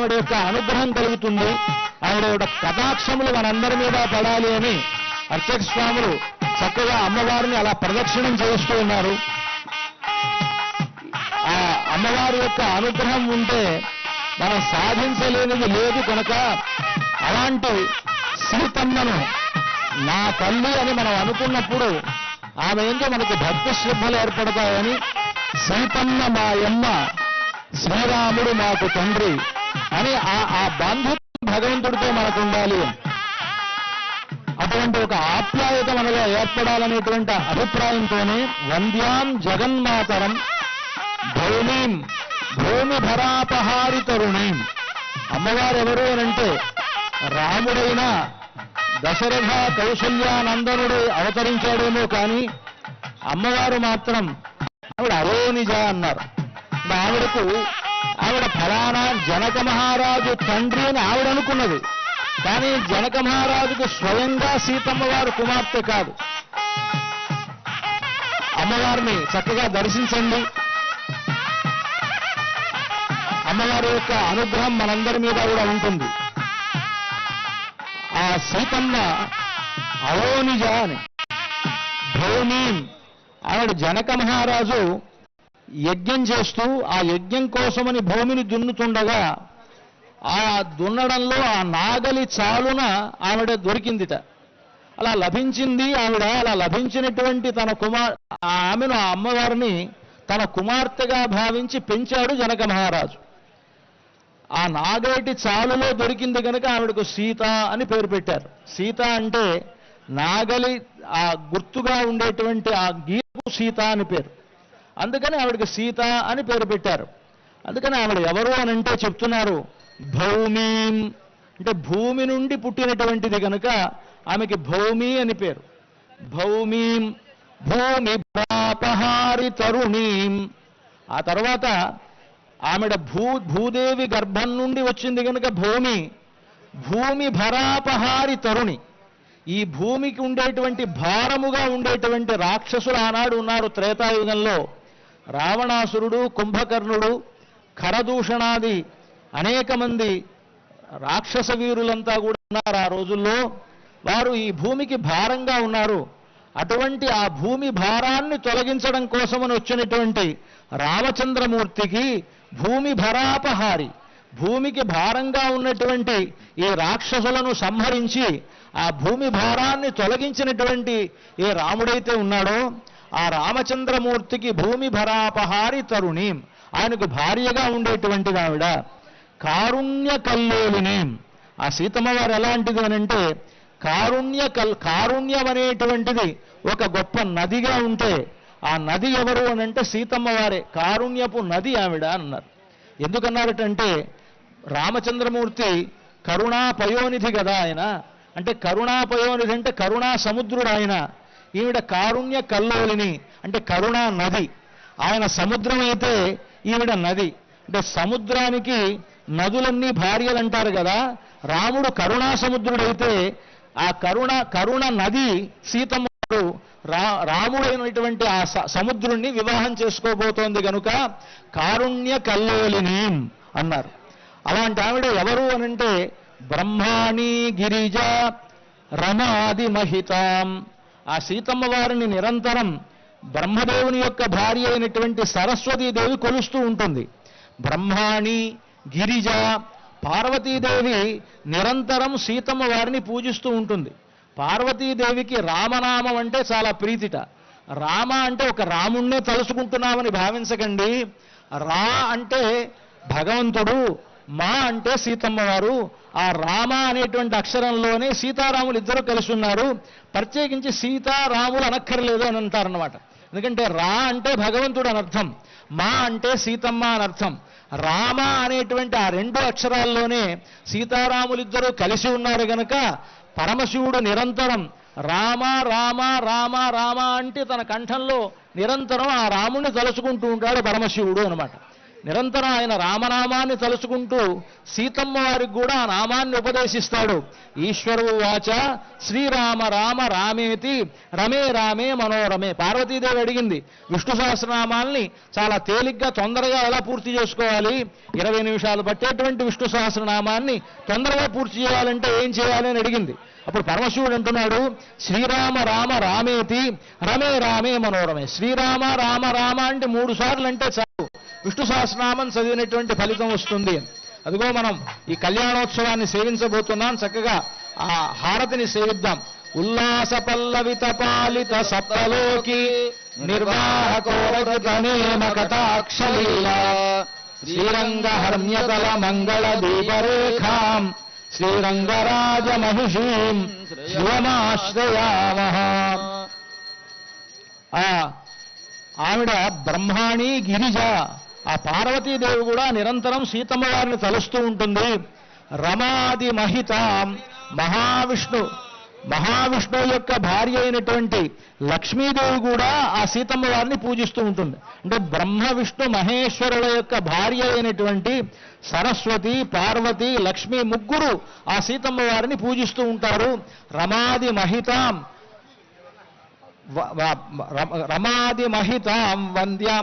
ఆవిడ యొక్క అనుగ్రహం కలుగుతుంది. ఆవిడ యొక్క కటాక్షములు మనందరి మీద పడాలి అని అర్చక స్వాములు చక్కగా అమ్మవారిని అలా ప్రదక్షిణం చేస్తూ ఉన్నారు. ఆ అమ్మవారి యొక్క అనుగ్రహం ఉంటే మనం సాధించలేనిది లేదు కనుక అలాంటి సీతమ్మను నా తల్లి అని మనం అనుకున్నప్పుడు ఆమె ఏంటో మనకు భక్తి శ్రద్ధలు ఏర్పడతాయని సీతమ్మ మా యమ్మ శ్రీరాముడు మాకు తండ్రి. అని ఆ బంధుత్వం భగవంతుడితో మనకు ఉండాలి అటువంటి ఒక ఆప్యాయత మనలో ఏర్పడాలనేటువంటి అభిప్రాయంతోనే వంద్యాం జగన్మాతరం భూమిం భూమి భరాపహారి తరుణీం అమ్మవారు ఎవరు అనంటే రాముడైన దశరథ కౌశల్యానందనుడు అవతరించాడేమో కానీ అమ్మవారు మాత్రం ఆవిడ అరోనిజ అన్నారు. ఆవిడకు ఆవిడ ఫలానా జనక మహారాజు తండ్రి అని ఆవిడ అనుకున్నది. కానీ జనక మహారాజుకు స్వయంగా సీతమ్మ వారు కుమార్తె కాదు. అమ్మవారిని చక్కగా దర్శించండి. అమ్మవారి యొక్క అనుగ్రహం మనందరి మీద కూడా ఉంటుంది. ఆ సీతమ్మ అవోనిజ అని. భూమి ఆవిడ జనక మహారాజు యజ్ఞం చేస్తూ ఆ యజ్ఞం కోసమని భూమిని దున్నుతుండగా ఆ దున్నడంలో ఆ నాగలి చాలున ఆవిడ దొరికిందిట. అలా లభించింది ఆవిడ అలా లభించినటువంటి తన కుమార్ ఆమెను ఆ అమ్మవారిని తన కుమార్తెగా భావించి పెంచాడు జనక మహారాజు. ఆ నాగేటి చాలులో దొరికింది కనుక ఆవిడకు సీత అని పేరు పెట్టారు. సీత అంటే నాగలి ఆ గుర్తుగా ఉండేటువంటి ఆ గీతకు సీత అని పేరు. అందుకని ఆవిడకి సీత అని పేరు పెట్టారు. అందుకని ఆవిడ ఎవరు అని అంటే చెప్తున్నారు భౌమి. అంటే భూమి నుండి పుట్టినటువంటిది కనుక ఆమెకి భౌమి అని పేరు. భౌమీం. భూమి పాపహారి తరుణీం. ఆ తర్వాత ఆమెడ భూ భూదేవి గర్భం నుండి వచ్చింది కనుక భూమి. భూమి భరాపహారి తరుణి. ఈ భూమికి ఉండేటువంటి భారముగా ఉండేటువంటి రాక్షసులు ఆనాడు ఉన్నారు త్రేతాయుగంలో. రావణాసురుడు కుంభకర్ణుడు ఖరదూషణాది అనేక మంది రాక్షస వీరులంతా కూడా ఉన్నారు ఆ రోజుల్లో. వారు ఈ భూమికి భారంగా ఉన్నారు. అటువంటి ఆ భూమి భారాన్ని తొలగించడం కోసమని వచ్చినటువంటి రామచంద్రమూర్తికి భూమి భరాపహారి భూమికి భారంగా ఉన్నటువంటి ఈ రాక్షసులను సంహరించి ఆ భూమి భారాన్ని తొలగించినటువంటి ఏ రాముడైతే ఉన్నాడో ఆ రామచంద్రమూర్తికి భూమి భరాపహారి తరుణి. ఆయనకు భార్యగా ఉండేటువంటి ఆవిడ. కారుణ్య కల్లోలిని. ఆ సీతమ్మ వారు ఎలాంటిది అనంటే కారుణ్య కల్ కారుణ్యం అనేటువంటిది ఒక గొప్ప నదిగా ఉంటే ఆ నది ఎవరు అనంటే సీతమ్మ వారే కారుణ్యపు నది ఆవిడ అన్నారు. ఎందుకన్నారటంటే రామచంద్రమూర్తి కరుణా పయోనిధి కదా ఆయన. అంటే కరుణా పయోనిధి అంటే కరుణా సముద్రుడు ఆయన. ఈవిడ కారుణ్య కల్లోలిని అంటే కరుణా నది. ఆయన సముద్రం అయితే ఈవిడ నది. అంటే సముద్రానికి నదులన్నీ భార్యలు అంటారు కదా రాముడు కరుణా సముద్రుడైతే ఆ కరుణ కరుణ నది సీతమ్మ రా రాముడైనటువంటి ఆ స- సముద్రుణ్ణి వివాహం చేసుకోబోతోంది కనుక కారుణ్య కల్లోలిని అన్నారు. అలాంటి ఆవిడ ఎవరు అనంటే బ్రహ్మాణి గిరిజ రమాది మహితాం. ఆ సీతమ్మ వారిని నిరంతరం బ్రహ్మదేవుని యొక్క భార్య అయినటువంటి సరస్వతీదేవి కొలుస్తూ ఉంటుంది. బ్రహ్మాణి గిరిజ పార్వతీదేవి నిరంతరం సీతమ్మ వారిని పూజిస్తూ ఉంటుంది. పార్వతీదేవికి రామనామం అంటే చాలా ప్రీతిట. రామ అంటే ఒక రాముణ్ణే తలుసుకుంటున్నామని భావించకండి. రా అంటే భగవంతుడు మా అంటే సీతమ్మ వారు ఆ రామ అనేటువంటి అక్షరంలోనే సీతారాములు ఇద్దరు కలిసి ఉన్నారు ప్రత్యేకించి సీతారాములు అనక్కర్లేదు అని అంటారనమాట ఎందుకంటే రా అంటే భగవంతుడు అనర్థం మా అంటే సీతమ్మ అని అర్థం. రామ అనేటువంటి ఆ రెండు అక్షరాల్లోనే సీతారాములిద్దరూ కలిసి ఉన్నారు గనక పరమశివుడు నిరంతరం రామ రామ రామ రామ అంటే తన కంఠంలో నిరంతరం ఆ రాముణ్ణి తలుచుకుంటూ ఉంటాడు పరమశివుడు అనమాట నిరంతరం ఆయన రామనామాన్ని తలుచుకుంటూ సీతమ్మ వారికి కూడా ఆ నామాన్ని ఉపదేశిస్తాడు. ఈశ్వరు వాచ శ్రీరామ రామ రామేతి రమే రామే మనోరమే. పార్వతీదేవి అడిగింది. విష్ణు సహస్రనామాల్ని చాలా తేలిగ్గా తొందరగా ఎలా పూర్తి చేసుకోవాలి? ఇరవై నిమిషాలు పట్టేటువంటి విష్ణు సహస్రనామాన్ని తొందరగా పూర్తి చేయాలంటే ఏం చేయాలి అని అడిగింది. అప్పుడు పరమశివుడు అంటున్నాడు శ్రీరామ రామ రామేతి రమే రామే మనోరమే. శ్రీరామ రామ రామ అంటే మూడు సార్లు అంటే విష్ణు సహస్రనామం చదివినటువంటి ఫలితం వస్తుంది. అదిగో మనం ఈ కళ్యాణోత్సవాన్ని సేవించబోతున్నాం. చక్కగా ఆ హారతిని సేవిద్దాం. ఉల్లాస పల్లవిత పాలిత సప్తలోకి నిర్వాహకోరగణేమ శ్రీరంగ హర్మ్యతల మంగళ దీపరేఖాం శ్రీరంగరాజ మహిషీం ఆ ఆవిడ బ్రహ్మాణి గిరిజ. ఆ పార్వతీదేవి కూడా నిరంతరం సీతమ్మ వారిని తలుస్తూ ఉంటుంది. రమాది మహిత మహావిష్ణు. మహావిష్ణువు యొక్క భార్య అయినటువంటి లక్ష్మీదేవి కూడా ఆ సీతమ్మ వారిని పూజిస్తూ ఉంటుంది. అంటే బ్రహ్మ విష్ణు మహేశ్వరుల యొక్క భార్య అయినటువంటి సరస్వతి పార్వతి లక్ష్మి ముగ్గురు ఆ సీతమ్మ వారిని పూజిస్తూ ఉంటారు. రమాది మహితాం रमादिमहितां वंद्या